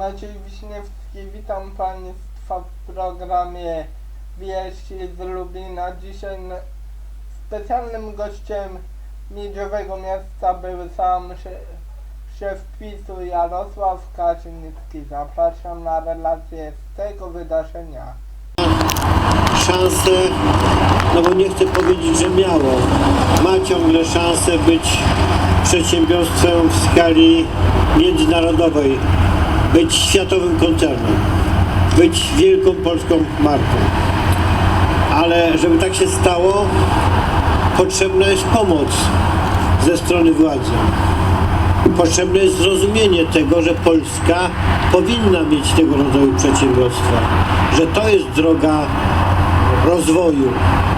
Maciej Wiśniewski, witam Państwa w programie Wieści z Lublina. Dzisiaj specjalnym gościem miedziowego miasta był sam sze- szef PiSu Jarosław Kaczyński. Zapraszam na relację z tego wydarzenia. szansę, no bo nie chcę powiedzieć, że miało, ma ciągle szansę być przedsiębiorstwem w skali międzynarodowej, być światowym koncernem, być wielką polską marką. Ale żeby tak się stało, potrzebna jest pomoc ze strony władzy. Potrzebne jest zrozumienie tego, że Polska powinna mieć tego rodzaju przedsiębiorstwa, że to jest droga rozwoju,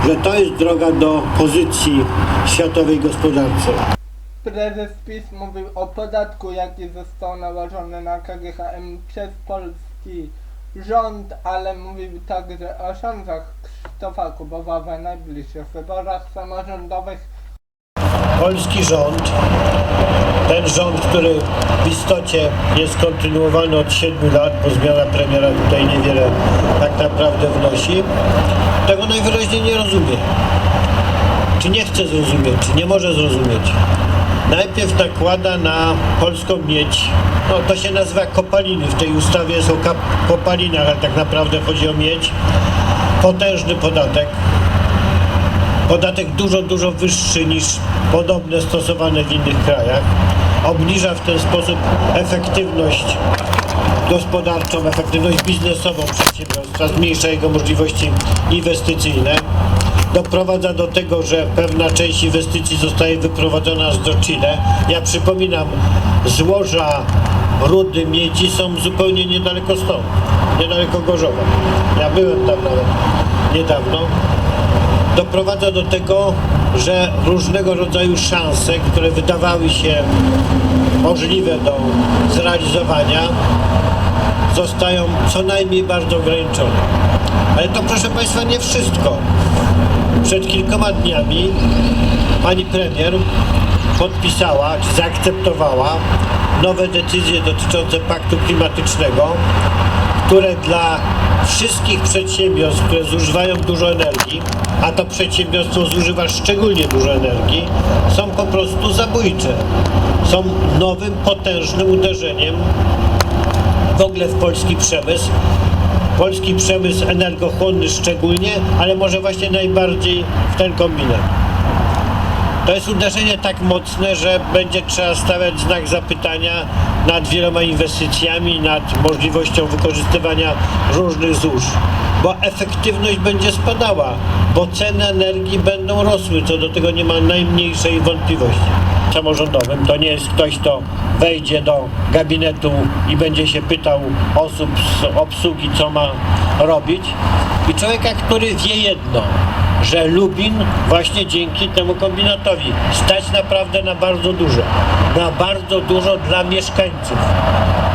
że to jest droga do pozycji światowej gospodarce. Prezes PiS mówił o podatku, jaki został nałożony na KGHM przez polski rząd, ale mówił także o szansach Krzysztofa Kubowa w najbliższych wyborach samorządowych. Polski rząd, ten rząd, który w istocie jest kontynuowany od 7 lat, bo zmiana premiera tutaj niewiele tak naprawdę wnosi, tego najwyraźniej nie rozumie. Czy nie chce zrozumieć, czy nie może zrozumieć. Najpierw nakłada na polską miedź, no to się nazywa kopaliny, w tej ustawie kap- kopalinach, ale tak naprawdę chodzi o miedź, potężny podatek, podatek dużo, dużo wyższy niż podobne stosowane w innych krajach. Obniża w ten sposób efektywność gospodarczą, efektywność biznesową przedsiębiorstwa, zmniejsza jego możliwości inwestycyjne. Doprowadza do tego, że pewna część inwestycji zostaje wyprowadzona do Chile. Ja przypominam, złoża rudy miedzi są zupełnie niedaleko stąd, niedaleko Gorzowa. Ja byłem tam nawet niedawno doprowadza do tego, że różnego rodzaju szanse, które wydawały się możliwe do zrealizowania, zostają co najmniej bardzo ograniczone. Ale to proszę Państwa nie wszystko. Przed kilkoma dniami pani premier podpisała, czy zaakceptowała nowe decyzje dotyczące paktu klimatycznego, które dla wszystkich przedsiębiorstw, które zużywają dużo energii, a to przedsiębiorstwo zużywa szczególnie dużo energii, są po prostu zabójcze. Są nowym, potężnym uderzeniem w ogóle w polski przemysł. Polski przemysł energochłonny szczególnie, ale może właśnie najbardziej w ten kombinat. To jest uderzenie tak mocne, że będzie trzeba stawiać znak zapytania nad wieloma inwestycjami, nad możliwością wykorzystywania różnych złóż, bo efektywność będzie spadała, bo ceny energii będą rosły, co do tego nie ma najmniejszej wątpliwości. Samorządowym to nie jest ktoś, kto wejdzie do gabinetu i będzie się pytał osób z obsługi, co ma robić. I człowieka, który wie jedno, że Lubin właśnie dzięki temu kombinatowi stać naprawdę na bardzo dużo. Na bardzo dużo dla mieszkańców.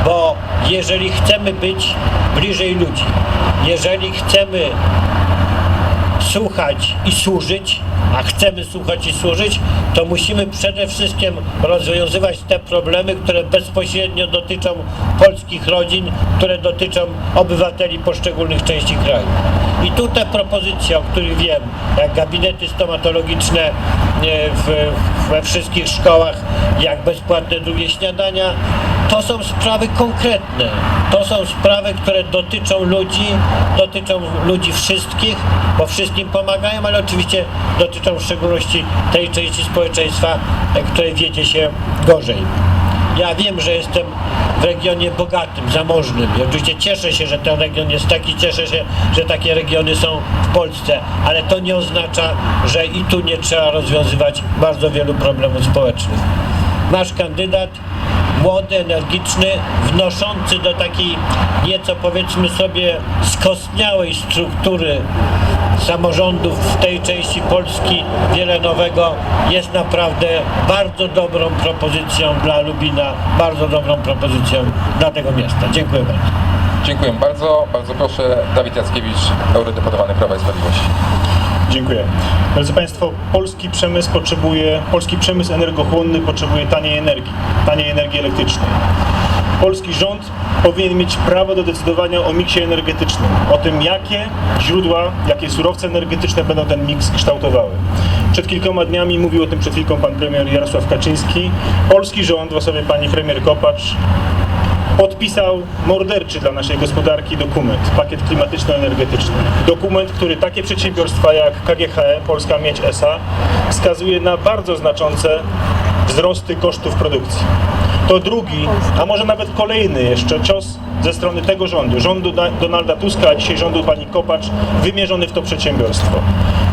Bo jeżeli chcemy być bliżej ludzi, jeżeli chcemy słuchać i służyć, a chcemy słuchać i służyć, to musimy przede wszystkim rozwiązywać te problemy, które bezpośrednio dotyczą polskich rodzin, które dotyczą obywateli poszczególnych części kraju. I tu te propozycje, o których wiem, jak gabinety stomatologiczne e, w, we wszystkich szkołach, jak bezpłatne drugie śniadania, to są sprawy konkretne. To są sprawy, które dotyczą ludzi, dotyczą ludzi wszystkich, bo wszystkim pomagają, ale oczywiście dotyczą w szczególności tej części społeczeństwa, e, której wiedzie się gorzej. Ja wiem, że jestem w regionie bogatym, zamożnym i oczywiście cieszę się, że ten region jest taki, cieszę się, że takie regiony są w Polsce, ale to nie oznacza, że i tu nie trzeba rozwiązywać bardzo wielu problemów społecznych. Nasz kandydat, młody, energiczny, wnoszący do takiej nieco powiedzmy sobie skostniałej struktury samorządów w tej części Polski wiele nowego jest naprawdę bardzo dobrą propozycją dla Lubina, bardzo dobrą propozycją dla tego miasta. Dziękuję bardzo. Dziękuję bardzo. Bardzo proszę, Dawid Jackiewicz, eurodeputowany Prawa i Sprawiedliwości. Dziękuję. Drodzy Państwo, polski przemysł potrzebuje, polski przemysł energochłonny potrzebuje taniej energii, taniej energii elektrycznej. polski rząd powinien mieć prawo do decydowania o miksie energetycznym, o tym jakie źródła, jakie surowce energetyczne będą ten miks kształtowały. Przed kilkoma dniami mówił o tym przed chwilką pan premier Jarosław Kaczyński. Polski rząd w osobie pani premier Kopacz podpisał morderczy dla naszej gospodarki dokument, pakiet klimatyczno-energetyczny. Dokument, który takie przedsiębiorstwa jak KGHM, Polska Miedź SA wskazuje na bardzo znaczące wzrosty kosztów produkcji. To drugi, a może nawet kolejny jeszcze cios ze strony tego rządu, rządu Da- Donalda Tuska, a dzisiaj rządu pani Kopacz, wymierzony w to przedsiębiorstwo.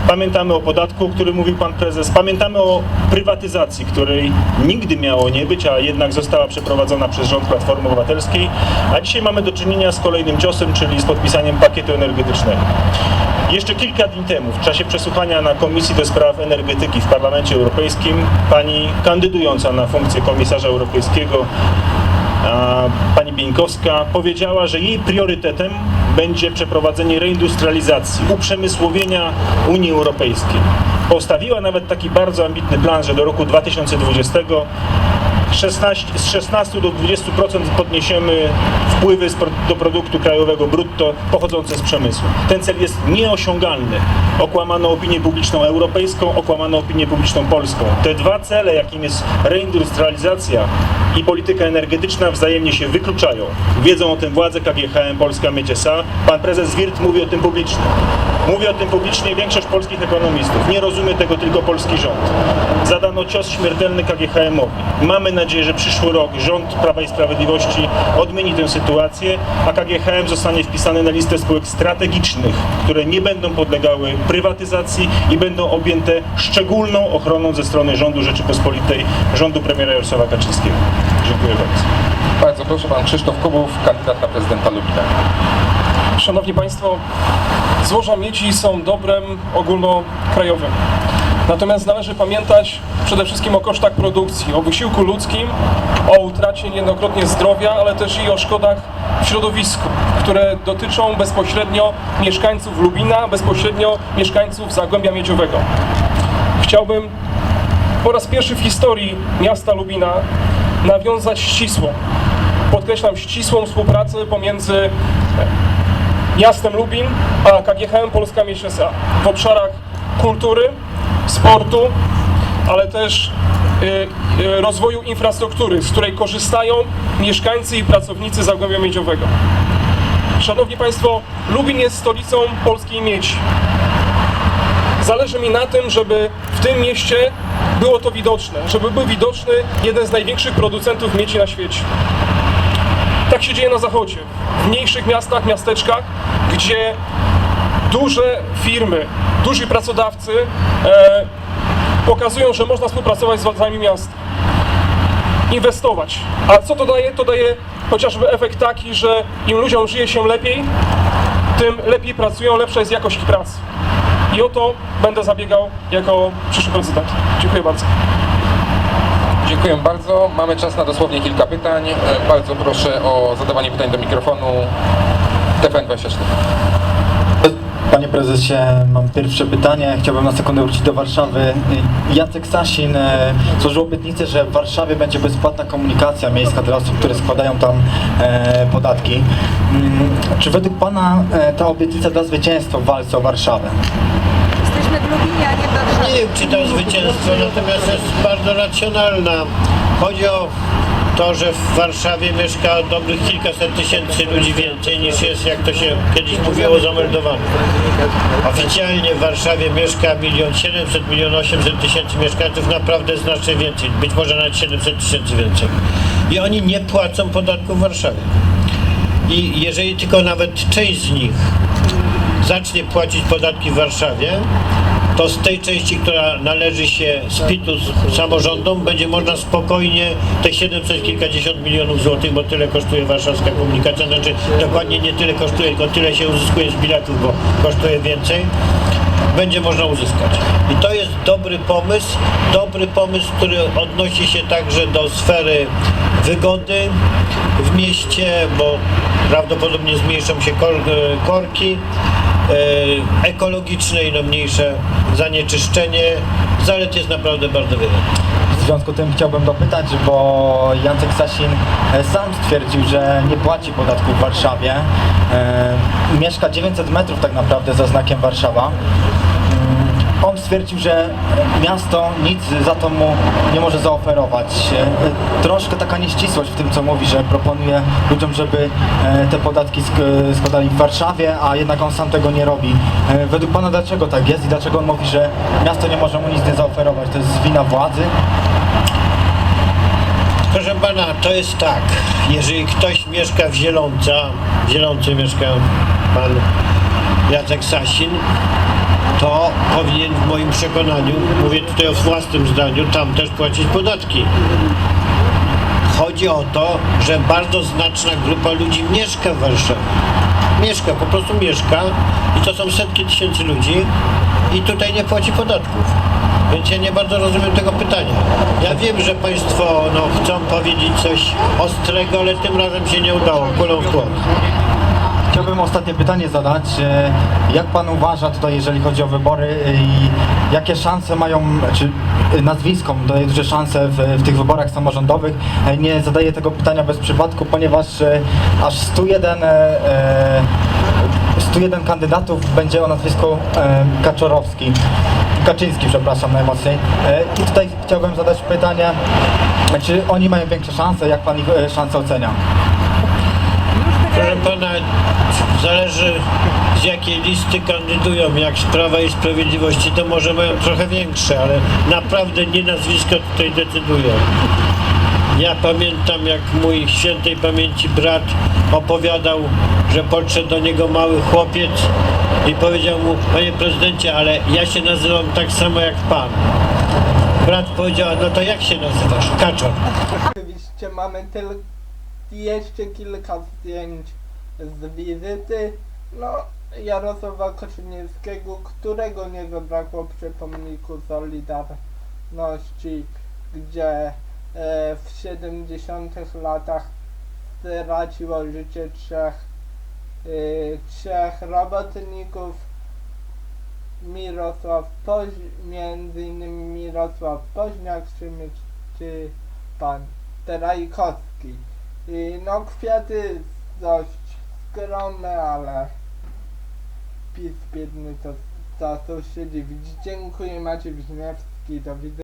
Pamiętamy o podatku, o którym mówił pan prezes, pamiętamy o prywatyzacji, której nigdy miało nie być, a jednak została przeprowadzona przez rząd Platformy Obywatelskiej, a dzisiaj mamy do czynienia z kolejnym ciosem, czyli z podpisaniem pakietu energetycznego. Jeszcze kilka dni temu, w czasie przesłuchania na Komisji do Spraw Energetyki w Parlamencie Europejskim, pani kandydująca na funkcję komisarza europejskiego, pani Bieńkowska powiedziała, że jej priorytetem będzie przeprowadzenie reindustrializacji, uprzemysłowienia Unii Europejskiej. Postawiła nawet taki bardzo ambitny plan, że do roku 2020 16, z 16 do 20% podniesiemy wpływy do produktu krajowego brutto pochodzące z przemysłu. Ten cel jest nieosiągalny. Okłamano opinię publiczną europejską, okłamano opinię publiczną polską. Te dwa cele, jakim jest reindustrializacja i polityka energetyczna, wzajemnie się wykluczają. Wiedzą o tym władze KGHM Polska Miedź S.A. Pan prezes Wirt mówi o tym publicznie. Mówi o tym publicznie większość polskich ekonomistów. Nie rozumie tego tylko polski rząd. Zadano cios śmiertelny KGHM-owi. Mamy nadzieję, że przyszły rok rząd Prawa i Sprawiedliwości odmieni tę sytuację, a KGHM zostanie wpisany na listę spółek strategicznych, które nie będą podlegały prywatyzacji i będą objęte szczególną ochroną ze strony rządu Rzeczypospolitej, rządu premiera Jarosława Kaczyńskiego. Dziękuję bardzo. Bardzo proszę, pan Krzysztof Kubów, kandydat na prezydenta Lubina. Szanowni Państwo, złoża miedzi są dobrem ogólnokrajowym. Natomiast należy pamiętać przede wszystkim o kosztach produkcji, o wysiłku ludzkim, o utracie niejednokrotnie zdrowia, ale też i o szkodach w środowisku, które dotyczą bezpośrednio mieszkańców Lubina, bezpośrednio mieszkańców Zagłębia Miedziowego. Chciałbym po raz pierwszy w historii miasta Lubina nawiązać ścisłą, podkreślam ścisłą współpracę pomiędzy miastem Lubin, a KGHM Polska Miedź S.A. w obszarach kultury, sportu, ale też y, y, rozwoju infrastruktury, z której korzystają mieszkańcy i pracownicy Zagłębia Miedziowego. Szanowni Państwo, Lubin jest stolicą polskiej miedzi. Zależy mi na tym, żeby w tym mieście było to widoczne, żeby był widoczny jeden z największych producentów miedzi na świecie. Tak się dzieje na zachodzie, w mniejszych miastach, miasteczkach, gdzie duże firmy, duzi pracodawcy e, pokazują, że można współpracować z władzami miasta. Inwestować. A co to daje? To daje chociażby efekt taki, że im ludziom żyje się lepiej, tym lepiej pracują, lepsza jest jakość ich pracy. I o to będę zabiegał jako przyszły prezydent. Dziękuję bardzo. Dziękuję bardzo. Mamy czas na dosłownie kilka pytań. E, Bardzo proszę o zadawanie pytań do mikrofonu. TVN24. Panie prezesie, mam pierwsze pytanie. Chciałbym na sekundę wrócić do Warszawy. Jacek Sasin e, złożył obietnicę, że w Warszawie będzie bezpłatna komunikacja miejska dla osób, które składają tam e, podatki. Mm, Czy według Pana e, ta obietnica da zwycięstwo w walce o Warszawę? Jesteśmy w a nie w Warszawie. Nie wiem, czy to zwycięstwo, natomiast jest bardzo racjonalna. Chodzi o to, że w Warszawie mieszka dobrych kilkaset tysięcy ludzi więcej niż jest, jak to się kiedyś mówiło, zameldowanych. Oficjalnie w Warszawie mieszka milion siedemset, milion osiemset tysięcy mieszkańców, naprawdę znacznie więcej, być może nawet 700 tysięcy więcej. I oni nie płacą podatku w Warszawie. I jeżeli tylko nawet część z nich zacznie płacić podatki w Warszawie, to z tej części, która należy się z PIT-u samorządom, będzie można spokojnie te 700 kilkadziesiąt milionów złotych, bo tyle kosztuje warszawska komunikacja, znaczy dokładnie nie tyle kosztuje, tylko tyle się uzyskuje z biletów, bo kosztuje więcej, będzie można uzyskać. I to jest dobry pomysł, dobry pomysł, który odnosi się także do sfery wygody w mieście, bo prawdopodobnie zmniejszą się kor, korki, e, ekologiczne i no mniejsze zanieczyszczenie. Zalet jest naprawdę bardzo wiele. związku z tym chciałbym dopytać, bo Jacek Sasin e, sam stwierdził, że nie płaci podatku w Warszawie. E, mieszka 900 metrów tak naprawdę za znakiem Warszawa. On stwierdził, że miasto nic za to mu nie może zaoferować. E, Troszkę taka nieścisłość w tym, co mówi, że proponuje ludziom, żeby e, te podatki sk- składali w Warszawie, a jednak on sam tego nie robi. E, Według Pana dlaczego tak jest i dlaczego on mówi, że miasto nie może mu nic nie zaoferować? To jest wina władzy? Proszę pana, to jest tak. Jeżeli ktoś mieszka w Zielonce, w Zielonce mieszka pan Jacek Sasin, to powinien w moim przekonaniu, mówię tutaj o własnym zdaniu, tam też płacić podatki. Chodzi o to, że bardzo znaczna grupa ludzi mieszka w Warszawie. Mieszka, po prostu mieszka i to są setki tysięcy ludzi i tutaj nie płaci podatków. Więc ja nie bardzo rozumiem tego pytania. Ja wiem, że Państwo no, chcą powiedzieć coś ostrego, ale tym razem się nie udało. Kulą w. Chciałbym ostatnie pytanie zadać. E, Jak Pan uważa tutaj, jeżeli chodzi o wybory e, i jakie szanse mają, czy e, nazwisko daje duże szanse w, w tych wyborach samorządowych? E, Nie zadaję tego pytania bez przypadku, ponieważ aż 101, e, e, 101 kandydatów będzie o nazwisku Kaczorowski. Kaczyński, przepraszam najmocniej. I tutaj chciałbym zadać pytanie, czy oni mają większe szanse, jak Pan ich szanse ocenia? Proszę Pana, zależy z jakiej listy kandydują. Jak z Prawa i Sprawiedliwości, to może mają trochę większe, ale naprawdę nie nazwiska tutaj decydują. Ja pamiętam, jak mój świętej pamięci brat opowiadał, że podszedł do niego mały chłopiec i powiedział mu, panie prezydencie, ale ja się nazywam tak samo jak pan. Brat powiedział, no to jak się nazywasz? Kaczor. Oczywiście mamy tylko jeszcze kilka zdjęć z wizyty. No, Jarosława Kaczyńskiego, którego nie zabrakło przy pomniku Solidarności, gdzie e, w 70 latach straciło życie trzech, e, trzech robotników. Mirosław Poź, między innymi Mirosław Poźniak czy, czy pan Terajkowski. I no kwiaty dość skromne, ale PiS biedny to za co się dziwić. Dziękuję Maciej Wiśniewski, do widzenia.